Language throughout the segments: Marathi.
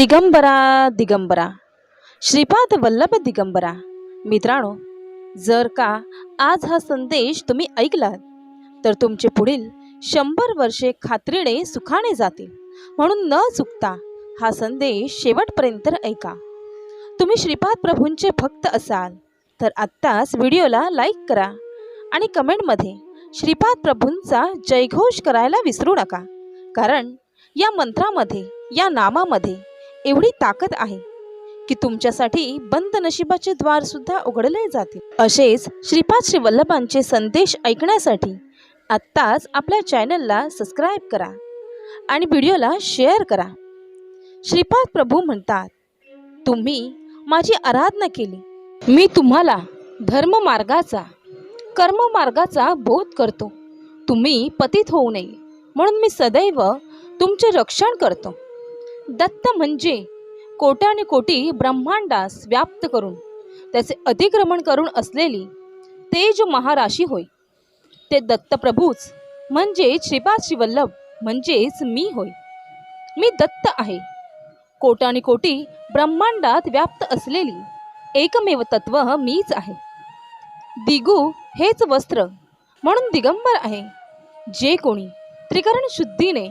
दिगंबरा दिगंबरा. श्रीपाद वल्लभ दिगंबरा. मित्रांनो जर का आज हा संदेश तुम्ही ऐकलात तर तुमचे पुढील शंभर वर्षे खात्रीने सुखाने जातील. म्हणून न चुकता हा संदेश शेवटपर्यंत ऐका. तुम्ही श्रीपाद प्रभूंचे भक्त असाल तर आत्ताच व्हिडिओला लाईक करा आणि कमेंटमध्ये श्रीपाद प्रभूंचा जयघोष करायला विसरू नका. कारण या मंत्रामध्ये या नामामध्ये एवढी ताकद आहे की तुमच्यासाठी बंद नशिबाचे द्वार सुद्धा उघडले जातील. असेच श्रीपाद श्री वल्लभांचे संदेश ऐकण्यासाठी आत्ताच आपल्या चॅनलला सबस्क्राईब करा आणि व्हिडिओला शेअर करा. श्रीपाद प्रभू म्हणतात तुम्ही माझी आराधना केली. मी तुम्हाला धर्ममार्गाचा कर्ममार्गाचा बोध करतो. तुम्ही पतित होऊ नये. म्हणून मी सदैव तुमचे रक्षण करतो. दत्त म्हणजे कोट्याने कोटी ब्रह्मांडास व्याप्त करून त्याचे अतिक्रमण करून असलेली तेज महाराशी होय. ते दत्तप्रभूच म्हणजे श्रीपाद श्रीवल्लभ म्हणजेच मी होय. मी दत्त आहे. कोटाने कोटी ब्रह्मांडात व्याप्त असलेली एकमेव तत्व मीच आहे. दिगू हेच वस्त्र म्हणून दिगंबर आहे. जे कोणी त्रिकरण शुद्धीने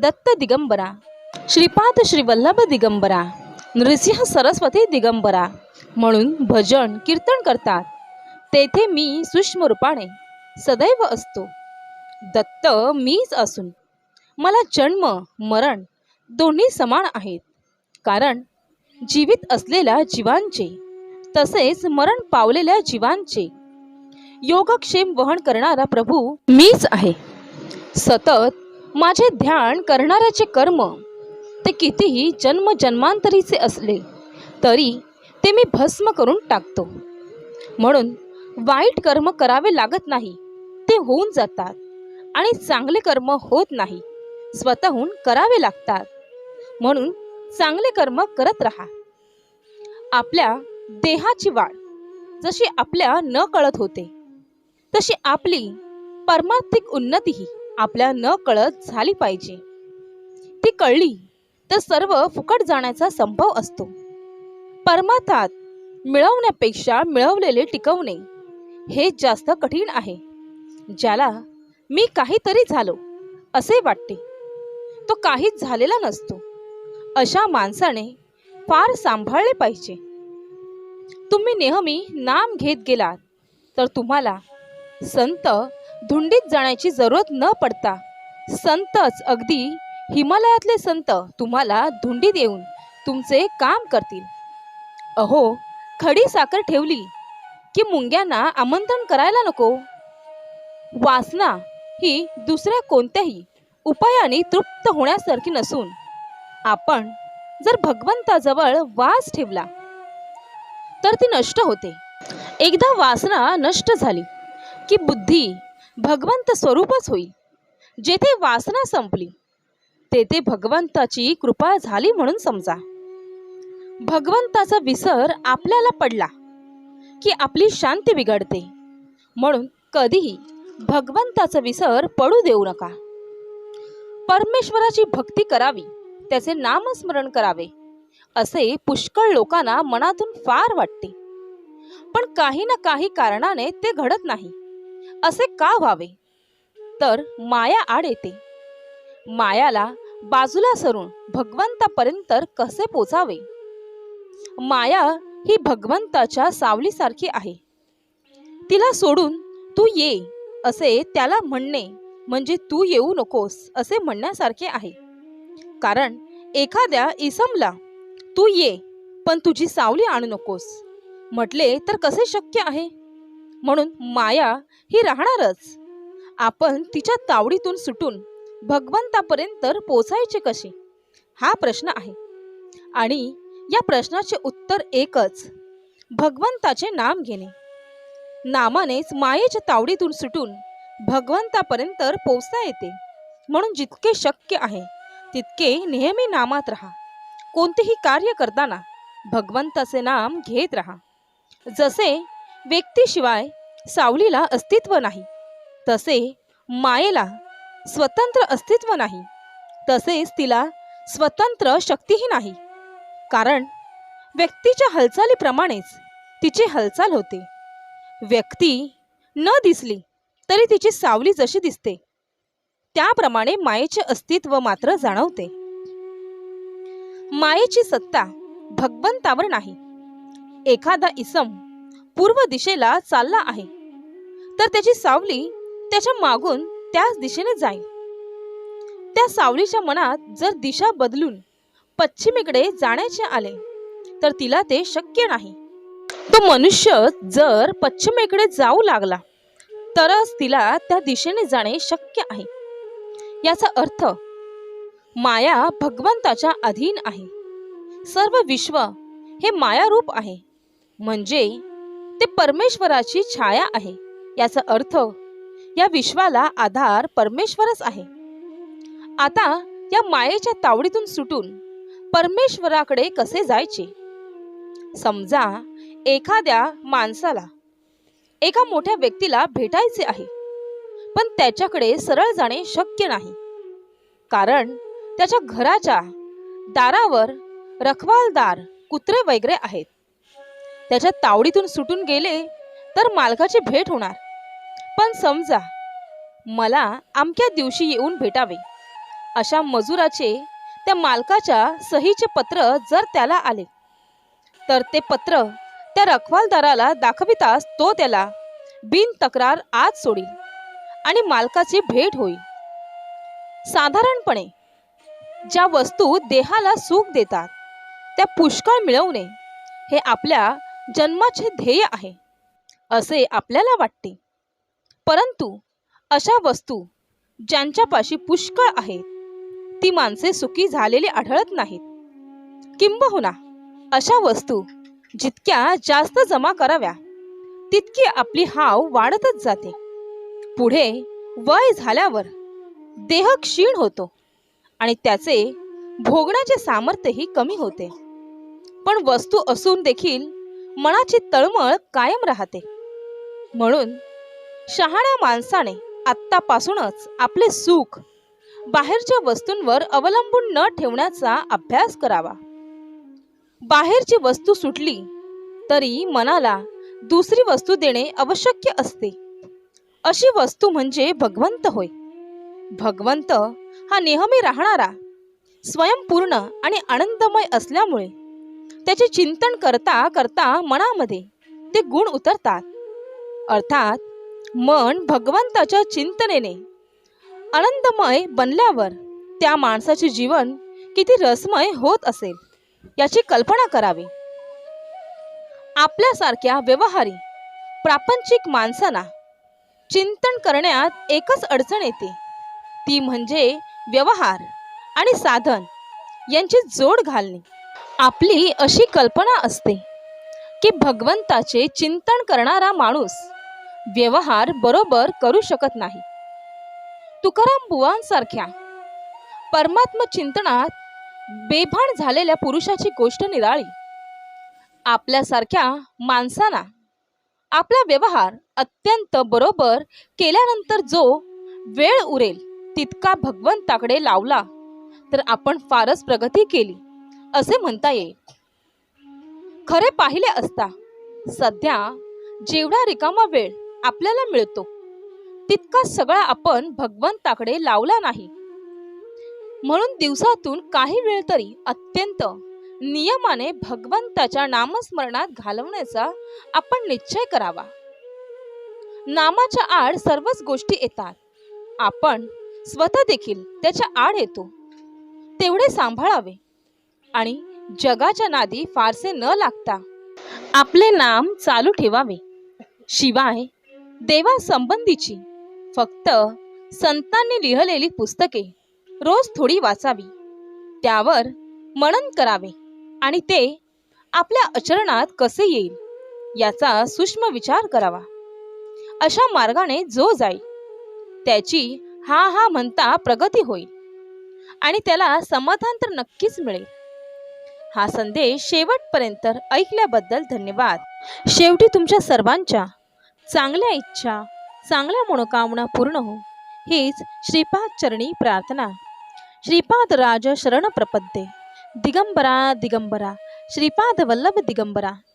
दत्त दिगंबरा श्रीपाद श्रीवल्लभ दिगंबरा नृसिंह सरस्वती दिगंबरा म्हणून भजन कीर्तन करतात. तेथे मी सूक्ष्म रूपाने सदैव असतो. दत्त मीच असून मला जन्म मरण दोन्ही समान आहेत. कारण जीवित असलेल्या जीवांचे तसेच मरण पावलेल्या जीवांचे योगक्षेम वहन करणारा प्रभू मीच आहे. सतत माझे ध्यान करणाऱ्याचे कर्म ते कितीही जन्म जन्मांतरीचे असले तरी ते मी भस्म करून टाकतो. म्हणून वाईट कर्म करावे लागत नाही ते होऊन जातात आणि चांगले कर्म होत नाही स्वतःहून करावे लागतात. म्हणून चांगले कर्म करत राहा. आपल्या देहाची वाढ जशी आपल्या न कळत होते तशी आपली परमार्थिक उन्नतीही आपल्या न कळत झाली पाहिजे. ती कळली तर सर्व फुकट जाण्याचा संभव असतो. परमार्थात मिळवण्यापेक्षा मिळवलेले टिकवणे हे जास्त कठीण आहे. ज्याला मी काहीतरी झालो असे वाटते. तो काहीच झालेला नसतो. अशा माणसाने फार सांभाळले पाहिजे. तुम्ही नेहमी नाम घेत गेलात तर तुम्हाला संत धुंडीत जाण्याची जरूरत न पडता संतच अगदी हिमालयातले संत तुम्हाला धुंडी देऊन तुमचे काम करतील. अहो खडी साखर ठेवली की मुंग्यांना आमंत्रण करायला नको. वासना ही दुसऱ्या कोणत्याही उपायाने तृप्त होण्यासारखी नसून आपण जर भगवंताजवळ वास ठेवला तर ती नष्ट होते. एकदा वासना नष्ट झाली की बुद्धी भगवंत स्वरूपच होईल जेथे वासना संपली. तेथे भगवंताची कृपा झाली म्हणून समजा. भगवंताचा विसर आपल्याला पडला की आपली शांती बिघडते. म्हणून कधीही भगवंताचा विसर पडू देऊ नका. परमेश्वराची भक्ती करावी त्याचे नामस्मरण करावे असे पुष्कळ लोकांना मनातून फार वाटते. पण काही ना काही कारणाने ते घडत नाही असे का व्हावे? तर माया आड येते. मायाला बाजूला सरून भगवंतापर्यंत कसे पोचावे? माया ही भगवंताच्या सावलीसारखी आहे. तिला सोडून तू ये असे त्याला म्हणणे म्हणजे तू येऊ नकोस असे म्हणण्यासारखे आहे. कारण एखाद्या इसमला तू ये पण तुझी सावली आणू नकोस. म्हटले तर कसे शक्य आहे? म्हणून माया ही राहणारच. आपण तिच्या तावडीतून सुटून भगवंतापर्यंत पोचायचे कसे? हा प्रश्न आहे. आणि या प्रश्नाचे उत्तर एकच भगवंताचे नाम घेणे. नामानेच मायेच्या तावडीतून सुटून भगवंतापर्यंत पोचता येते. म्हणून जितके शक्य आहे तितके नेहमी नामात राहा. कोणतेही कार्य करताना भगवंताचे नाम घेत राहा. जसे व्यक्तीशिवाय सावलीला अस्तित्व नाही तसे मायेला स्वतंत्र अस्तित्व नाही. तसेच तिला स्वतंत्र शक्तीही नाही. कारण व्यक्तीच्या हालचालीप्रमाणेच तिची हालचाल होते. व्यक्ती न दिसली तरी तिची सावली जशी दिसते त्याप्रमाणे मायेचे अस्तित्व मात्र जाणवते. मायेची सत्ता भगवंतावर नाही. एखादा इसम पूर्व दिशेला चालला आहे. तर त्याची सावली त्याच्या मागून त्याच दिशेने जाईल त्या सावलीच्या मनात जर दिशा बदलून पश्चिमेकडे जाण्याचे आले तर तिला ते शक्य नाही. तो मनुष्य जर पश्चिमेकडे जाऊ लागला तरच तिला त्या दिशेने जाणे शक्य आहे. याचा अर्थ माया भगवंताच्या अधीन आहे. सर्व विश्व हे मायारूप आहे. म्हणजे ते परमेश्वराची छाया आहे. याचा अर्थ या विश्वाला आधार परमेश्वरच आहे. आता या मायेच्या तावडीतून सुटून परमेश्वराकडे कसे जायचे? समजा एखाद्या माणसाला एका मोठ्या व्यक्तीला भेटायचे आहे पण त्याच्याकडे सरळ जाणे शक्य नाही. कारण त्याच्या घराच्या दारावर रखवालदार कुत्रे वगैरे आहेत. त्याच्या तावडीतून सुटून गेले तर मालकाची भेट होणार. पण समजा मला अमक्या दिवशी येऊन भेटावे. अशा मजुराचे त्या मालकाच्या सहीचे पत्र जर त्याला आले तर ते पत्र त्या रखवालदाराला दाखविताच तो त्याला बिन तक्रार आज सोडील आणि मालकाची भेट होईल. साधारणपणे ज्या वस्तू देहाला सुख देतात त्या पुष्कळ मिळवणे हे आपल्या जन्माचे ध्येय आहे असे आपल्याला वाटते. परंतु अशा वस्तू ज्यांच्यापाशी पुष्कळ आहेत ती माणसे सुखी झालेली आढळत नाहीत. किंबहुना अशा वस्तू जितक्या जास्त जमा कराव्या तितकी आपली हाव वाढतच जाते. पुढे वय झाल्यावर देह क्षीण होतो आणि त्याचे भोगण्याचे सामर्थ्यही कमी होते. पण वस्तू असून देखील मनाची तळमळ कायम राहते. म्हणून शहाण्या माणसाने आत्तापासूनच आपले सुख बाहेरच्या वस्तूंवर अवलंबून न ठेवण्याचा अभ्यास करावा. बाहेरची वस्तू सुटली तरी मनाला दुसरी वस्तू देणे आवश्यक असते. अशी वस्तू म्हणजे भगवंत होय. भगवंत हा नेहमी राहणारा स्वयंपूर्ण आणि आनंदमय असल्यामुळे त्याचे चिंतन करता करता मनामध्ये ते गुण उतरतात. अर्थात मन भगवंताच्या चिंतनेने आनंदमय बनल्यावर त्या माणसाचे जीवन किती रसमय होत असेल याची कल्पना करावी. आपल्यासारख्या व्यवहारी प्रापंचिक माणसांना चिंतन करण्यात एकच अडचण येते. ती म्हणजे व्यवहार आणि साधन यांची जोड घालणे. आपली अशी कल्पना असते की भगवंताचे चिंतन करणारा माणूस व्यवहार बरोबर करू शकत नाही. तुकाराम बुवांसारख्या परमात्म चिंतनात बेभान झालेल्या पुरुषाची गोष्ट निराळी. आपल्यासारख्या माणसांना आपला व्यवहार अत्यंत बरोबर केल्यानंतर जो वेळ उरेल तितका भगवंताकडे लावला तर आपण फारच प्रगती केली असे म्हणता येईल. खरे पाहिले असता सध्या जेवढा रिकामा वेळ आपल्याला मिळतो. तितका सगळा आपण भगवंताकडे लावला नाही. म्हणून दिवसातून काही वेळ तरी अत्यंत नियमाने भगवंताच्या नामस्मरणात घालवण्याचा आपण निश्चय करावा. नामाच्या आड सर्वच गोष्टी येतात. आपण स्वतः देखील त्याच्या आड येतो. तेवढे सांभाळावे. आणि जगाच्या नादी फारसे न लागता आपले नाम चालू ठेवावे. शिवाय देवासंबंधीची फक्त संतांनी लिहिलेली पुस्तके रोज थोडी वाचावी. त्यावर मनन करावे आणि ते आपल्या आचरणात कसे येईल याचा सूक्ष्म विचार करावा. अशा मार्गाने जो जाईल त्याची हा हा म्हणता प्रगती होईल आणि त्याला समाधान तर नक्कीच मिळेल. हा संदेश शेवटपर्यंत ऐकल्याबद्दल धन्यवाद. शेवटी तुमच्या सर्वांच्या चांगल्या इच्छा चांगल्या मनोकामना पूर्ण हो हीच श्रीपाद चरणी प्रार्थना. श्रीपाद राज शरण प्रपद्ये दिगंबरा दिगंबरा. श्रीपाद वल्लभ दिगंबरा.